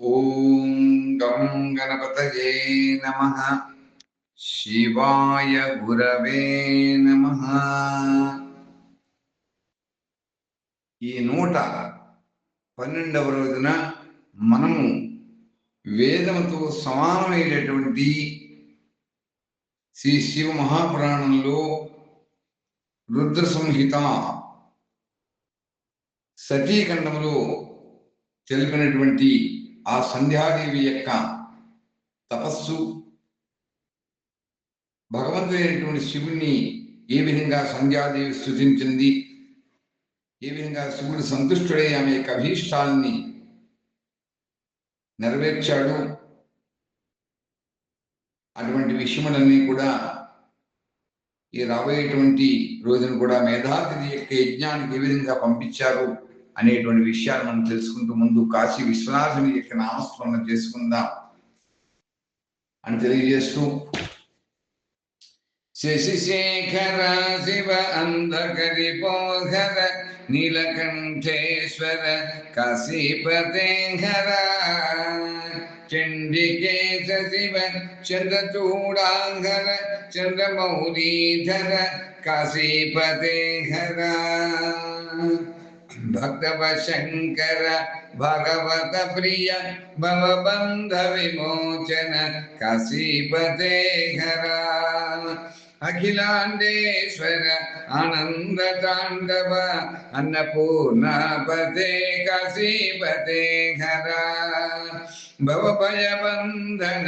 ఓం గం గణపతయే నమ శివాయ గురవే నమ ఈ నూట పన్నెండవ రోజున మనము వేదముతో సమానమైనటువంటి శ్రీ శివ మహాపురాణంలో రుద్ర సంహిత సతీఖండములో తెలిపినటువంటి ఆ సంధ్యాదేవి యొక్క తపస్సు భగవంతుడైనటువంటి శివుణ్ణి ఏ విధంగా సంధ్యాదేవి స్థుతించింది ఏ విధంగా శివుడు సంతుష్టుడై ఆమె యొక్క అభీష్టాల్ని నెరవేర్చాడు? అటువంటి విషయములన్నీ కూడా ఈ రాబోయేటువంటి రోజును కూడా మేధాతిథి యొక్క యజ్ఞానికి ఏ విధంగా పంపించారు? అనేటువంటి విషయాలు మనం తెలుసుకుంటూ ముందు కాశీ విశ్వనాథుని యొక్క నామస్మరణ చేసుకుందాం అని తెలియజేస్తూ శశిశేఖర శివ అంధకరి పోహర నీలకంఠేశ్వర కాశీపతేహర చండికేశ శివ చంద్రచూడాంగర చంద్రమౌళీధర కాశీపతేహర. కాశీపతే హర भक्तवशङ्कर भगवतप्रिय भवबन्धविमोचन कसीपते हरा அகிலாண்டேஸ்வர ஆனந்த தாண்டவ அன்னபூர்ணபதே கசிபதே ஹரா பவபயபந்தன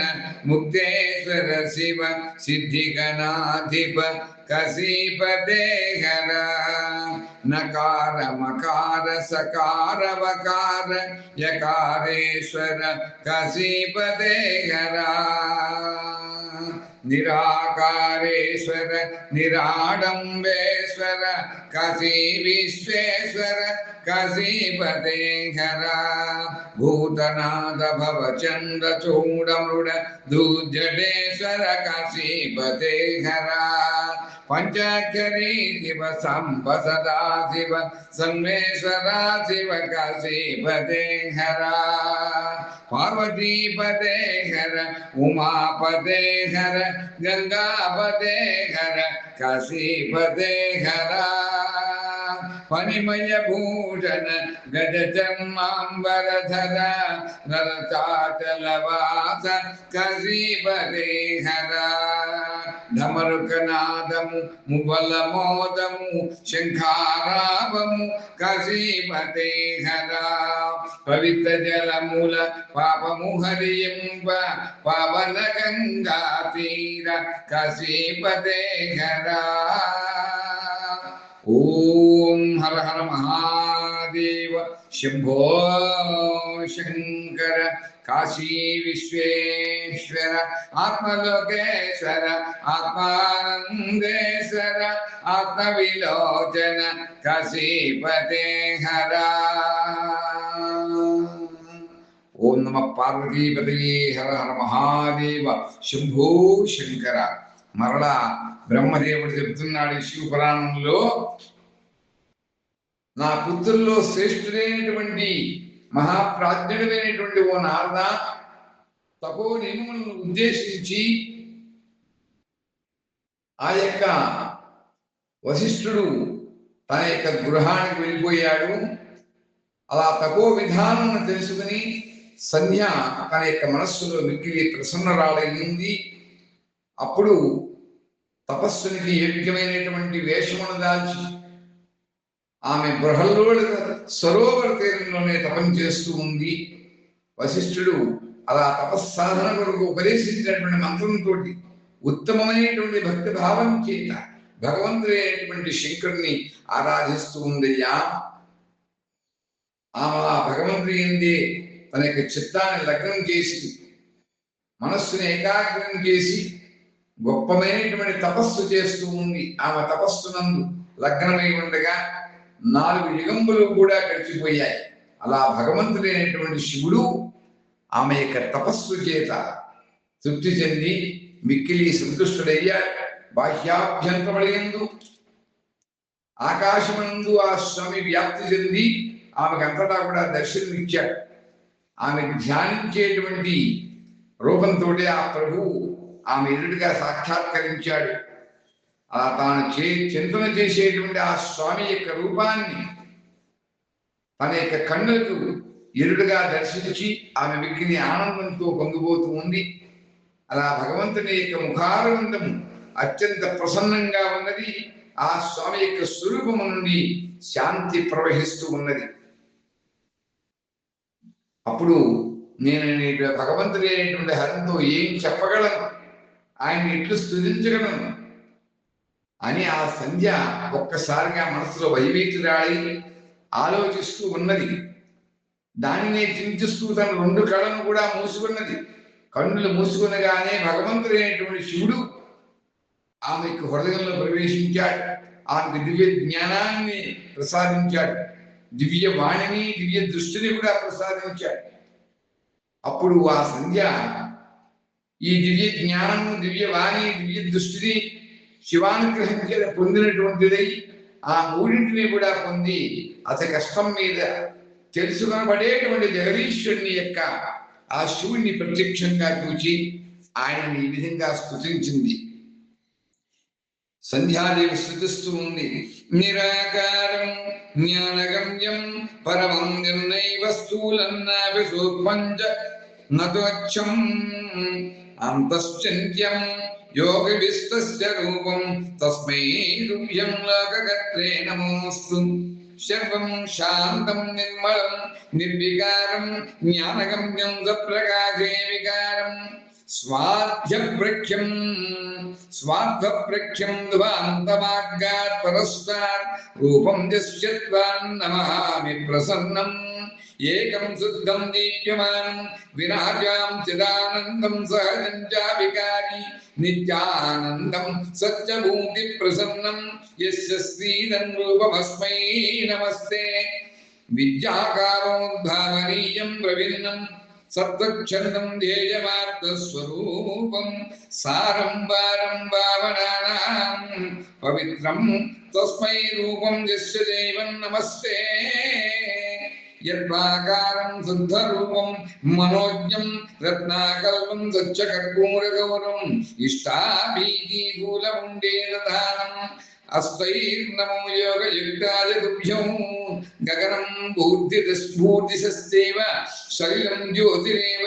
முக்தேஸ்வர சிவ சித்திகநாதிப கசிபதே ஹரா நகார மகார சகார வகார யகாரேஸ்வர கசிபதே ஹரா హర భూతనాథ భవ చంద్ర చూడమృడ దూర్జటేశ్వర కసీపతే హర పంచాక్షరీ శివ సంబ సదా శివ సన్వేశ్వరా శివ కాశీపతే హర పార్వతీపతే హర ఉమాపతే హర గంగాపతే హర కాశీపతే హర పనిమయ మణిమయభూషణ గజ చర్మాంబరధర నరచాచలవాస కసీపతే హర ధమరుకనాదము ముబల మోదము శంఖారావము కసీపతే పవిత్ర జలమూల పాపము హరియంబ పవన గంగా తీర కసీపతే హర ఓం హర హర మహాదేవ శంభో శంకర కాశీ విశ్వేశ్వర ఆత్మలోకేశ్వర ఆత్మానందేశ్వర ఆత్మవిలోచన కాశీపతే హర. ఓం నమ పార్వతీపతి హర హర మహాదేవ శంభో శంకర. మరలా బ్రహ్మదేవుడు చెప్తున్నాడు ఈ శివపురాణంలో నా పుత్రుల్లో శ్రేష్ఠుడైనటువంటి మహాప్రాజ్ఞుడైనటువంటి ఓ నారద తపో నియమములను ఉద్దేశించి ఆ యొక్క వశిష్ఠుడు తన యొక్క గృహానికి వెళ్ళిపోయాడు. అలా తపో విధానం తెలుసుకుని సంధ్య తన యొక్క మనస్సులో మిక్కిలి ప్రసన్నరాలయ్యింది అప్పుడు తపస్సునికి యోగ్యమైనటువంటి వేషమును దాల్చి ఆమె బృహల్లోడ సరోవర తీరంలోనే తపం చేస్తూ ఉంది. వశిష్ఠుడు అలా తపస్సాధన కొరకు ఉపదేశించినటువంటి మంత్రంతో ఉత్తమమైనటువంటి భక్తి భావం చేత భగవంతుడైనటువంటి శంకరుని ఆరాధిస్తూ ఉందయ్యా. ఆమె ఆ భగవంతుడి ఎందే తన యొక్క చిత్తాన్ని లగ్నం చేసి మనస్సుని ఏకాగ్రం చేసి గొప్పమైనటువంటి తపస్సు చేస్తూ ఉంది. ఆమె తపస్సునందు లగ్నమై ఉండగా నాలుగు యుగములు కూడా గడిచిపోయాయి. అలా భగవంతుడైనటువంటి శివుడు ఆమె యొక్క తపస్సు చేత తృప్తి చెంది మిక్కిలి సంతుష్టుడయ్యాడు. బాహ్యాభ్యంతరమడియందు ఆకాశమందు ఆ స్వామి వ్యాప్తి చెంది ఆమెకు అంతటా కూడా దర్శనమిచ్చాడు. ఆమెకు ధ్యానించేటువంటి రూపంతో ఆ ప్రభువు ఆమె ఎదుటిగా సాక్షాత్కరించాడు. ఆ తాను చే చింతన చేసేటువంటి ఆ స్వామి యొక్క రూపాన్ని తన యొక్క కన్నులకు ఎరుడుగా దర్శించి ఆమె వ్యక్తిని ఆనందంతో పొంగిపోతూ ఉంది. అలా భగవంతుని యొక్క ముఖారవిందం అత్యంత ప్రసన్నంగా ఉన్నది. ఆ స్వామి యొక్క స్వరూపము నుండి శాంతి ప్రవహిస్తూ ఉన్నది. అప్పుడు నేను భగవంతుడైనటువంటి హరంతో ఏం చెప్పగలను? ఆయన ఎట్లు స్థుతించగలను అని ఆ సంధ్య ఒక్కసారిగా మనసులో వైవేతురాడి ఆలోచిస్తూ ఉన్నది. దానినే చింతిస్తూ తన రెండు కళ్ళను కూడా మూసుకున్నది. కన్నులు మూసుకునగానే భగవంతుడైనటువంటి శివుడు ఆమెకు హృదయంలో ప్రవేశించాడు. ఆమెకు దివ్య జ్ఞానాన్ని ప్రసాదించాడు. దివ్య వాణిని దివ్య దృష్టిని కూడా ప్రసాదించాడు. అప్పుడు ఆ సంధ్య ఈ దివ్య జ్ఞానము దివ్య వాణి దివ్య దృష్టిని శివానుగ్రహం చేత పొందినటువంటిదై ఆ మూడింటిని కూడా పొంది అతి కష్టం మీద తెలుసుకొనబడేటువంటి జగదీశ్వరుని యొక్క ఆ శివుణ్ణి ప్రత్యక్షంగా చూచి ఆయనని ఈ విధంగా స్తుతించింది. సంధ్యాదేవి స్థుతిస్తూ ఉంది. నిరాకారం జ్ఞానగమ్యం పరమం నిర్ణైవ స్థూలన్నాపి సూక్ష్మంచ నతోచ్చం అంతశ్చంత్యం योगविस्तस्य रूपं तस्मै रूप्यं लोककर्त्रे नमोऽस्तु सर्वं शान्तं निर्मलं निर्विकारं ज्ञानगम्यं सप्रकाशे विकारं स्वाध्यप्रख्यम् स्वार्थप्रख्यं प्रख्यम परस्तात् रूपं यस्यत्वान् नमामि प्रसन्नम् एकं शुद्धं दीप्यमानं विराजां चिदानन्दं सहजं यस्य श्रीदन् रूपमस्मै, नमस्ते। विद्याकारोद्भावनीयं प्रवीणम् నమస్తే ధ్యేయమార్థస్వరూపం సారం వారం భావనానాం పవిత్రం తస్మై రూపం జస్య దైవం నమస్తే యద్వాకారం శుద్ధరూపం మనోజ్ఞం రత్నాకల్పం సచ్చకర్పూరగౌరం ఇష్టాభీతిగూలముండేదానం అస్తైర్నమో యోగయుక్తాయ తుభ్యం గగనం బూర్ధిస్ఫూర్తిశస్తేవ శరీరం జ్యోతిరేవ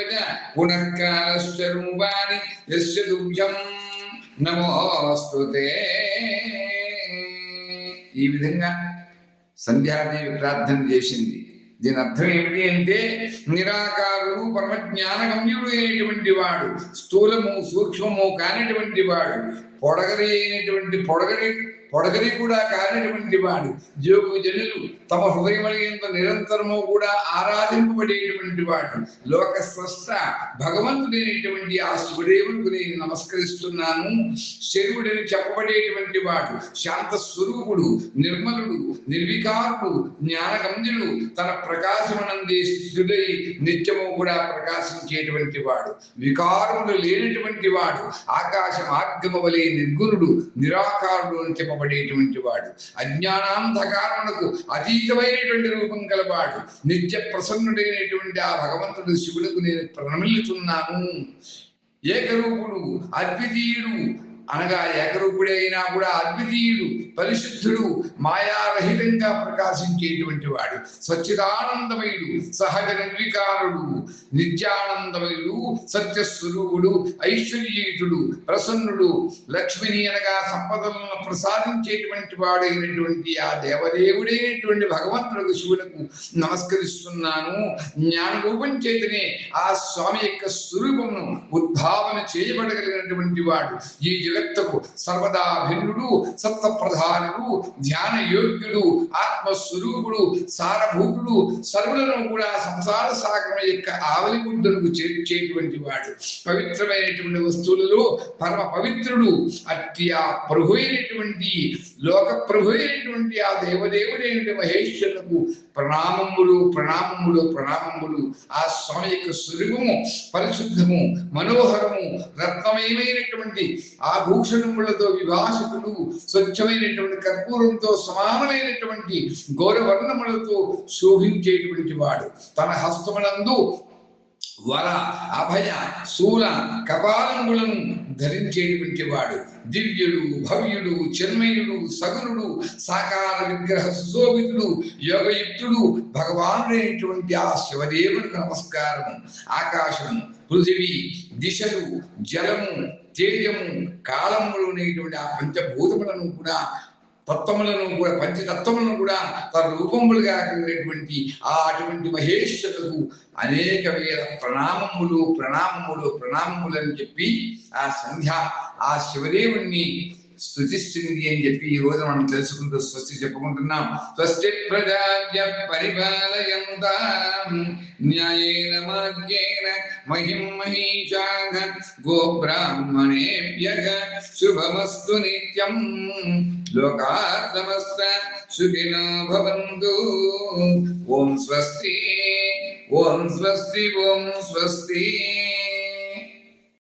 పునఃకాలశ్చ రూపాణి యస్య తుభ్యం నమోస్తుతే ఈ విధంగా సంధ్యాదేవి ప్రార్థన చేసింది. దీని అర్థం ఏమిటి అంటే నిరాకారుడు పరమజ్ఞానగమ్యుడు అయినటువంటి వాడు స్థూలము సూక్ష్మము కానిటువంటి వాడు పొడగలేనటువంటి అయినటువంటి పొడగరి కూడా కానిటువంటి వాడు జోగు జనులు తమ హృదయమలిగేంత నిరంతరము కూడా ఆరాధింపబడేటువంటి వాడు. లోక స్రష్ట భగవంతుడైనటువంటి ఆ శివుదేవునికి నేను నమస్కరిస్తున్నాను. శివుడని చెప్పబడేటువంటి వాడు శాంత స్వరూపుడు నిర్మలుడు నిర్వికారుడు జ్ఞానగమ్యుడు తన ప్రకాశమనందే స్థితుడై నిత్యము కూడా ప్రకాశించేటువంటి వాడు. వికారములు లేనటువంటి వాడు ఆకాశ మార్గము వలె నిర్గుణుడు నిరాకారుడు అని చెప్పబడేటువంటి వాడు. అజ్ఞానాంధకారములకు అతీతమైనటువంటి రూపం గలవాడు. నిత్య ప్రసన్నుడైనటువంటి ఆ భగవంతుడు శివులకు నేను ప్రణమిల్లుతున్నాను ఏకరూపుడు అద్వితీయుడు అనగా ఏకరూపుడే అయినా కూడా అద్వితీయుడు పరిశుద్ధుడు మాయారహితంగా ప్రకాశించేటువంటి వాడు. సచ్చిదానందమయుడు సహజ నిర్వికారుడు నిత్యానందమయుడు సత్యస్వరూపుడు ఐశ్వర్యయుతుడు ప్రసన్నుడు లక్ష్మిని అనగా సంపదలను ప్రసాదించేటువంటి వాడైనటువంటి ఆ దేవదేవుడైనటువంటి భగవంతుడు శివులకు నమస్కరిస్తున్నాను. జ్ఞానరూపం చేతనే ఆ స్వామి యొక్క స్వరూపమును ఉద్భావన చేయబడగలిగినటువంటి వాడు. ఈ జగత్తుకు సర్వదా భిన్నుడు సప్త ప్రధానుడు ధ్యాన యోగ్యుడు ఆత్మస్వరూపుడు సారభూతుడు సర్వులను కూడా సంసార సాగరం యొక్క ఆవలి ముద్దలకు చేర్చేటువంటి వాడు. పవిత్రమైనటువంటి వస్తువులలో పరమ పవిత్రుడు అత్య ఆ ప్రభు అయినటువంటి లోక ప్రభు అయినటువంటి ఆ దేవదేవుడైన మహేశ్వరులకు ప్రణామములు ప్రణామములు ప్రణామములు. ఆ స్వామి యొక్క స్వరూపము పరిశుద్ధము మనోహరము రత్నమయమైనటువంటి ఆ భూషణములతో విభాషకుడు స్వచ్ఛమైనటువంటి కర్పూరంతో సమానమైనటువంటి గౌరవర్ణములతో శోభించేటువంటి వాడు. తన హస్తములందు వర అభయ శూల కపాలంగులను ధరించేటువంటి వాడు. దివ్యుడు భవ్యుడు చిన్మయుడు సగురుడు సాకార విగ్రహ సుశోభితుడు యోగయుక్తుడు భగవానుడైనటువంటి ఆ శివదేవుడికి నమస్కారం ఆకాశం పృథివీ దిశలు జలము తేజము కాలములు అనేటువంటి ఆ పంచభూతములను కూడా తత్వములను కూడా పంచతత్వములను కూడా తన రూపములుగా కలిగినటువంటి ఆ అటువంటి మహేశ్వరులకు అనేక వేల ప్రణామములు ప్రణామములు ప్రణామములు అని చెప్పి ఆ సంధ్య ఆ శివదేవుణ్ణి స్థుతిస్తుంది అని చెప్పి ఈ రోజు మనం తెలుసుకుంటూ స్వస్తి చెప్పుకుంటున్నాం. స్వస్తి ప్రజాభ్య పరిపాలయంత న్యాయేన మార్గేణ మహిం మహీషాః గోబ్రాహ్మణేభ్యః శుభమస్తు నిత్యం లోకా సమస్త సుఖినో భవంతు. ఓం స్వస్తి ఓం స్వస్తి ఓం స్వస్తి.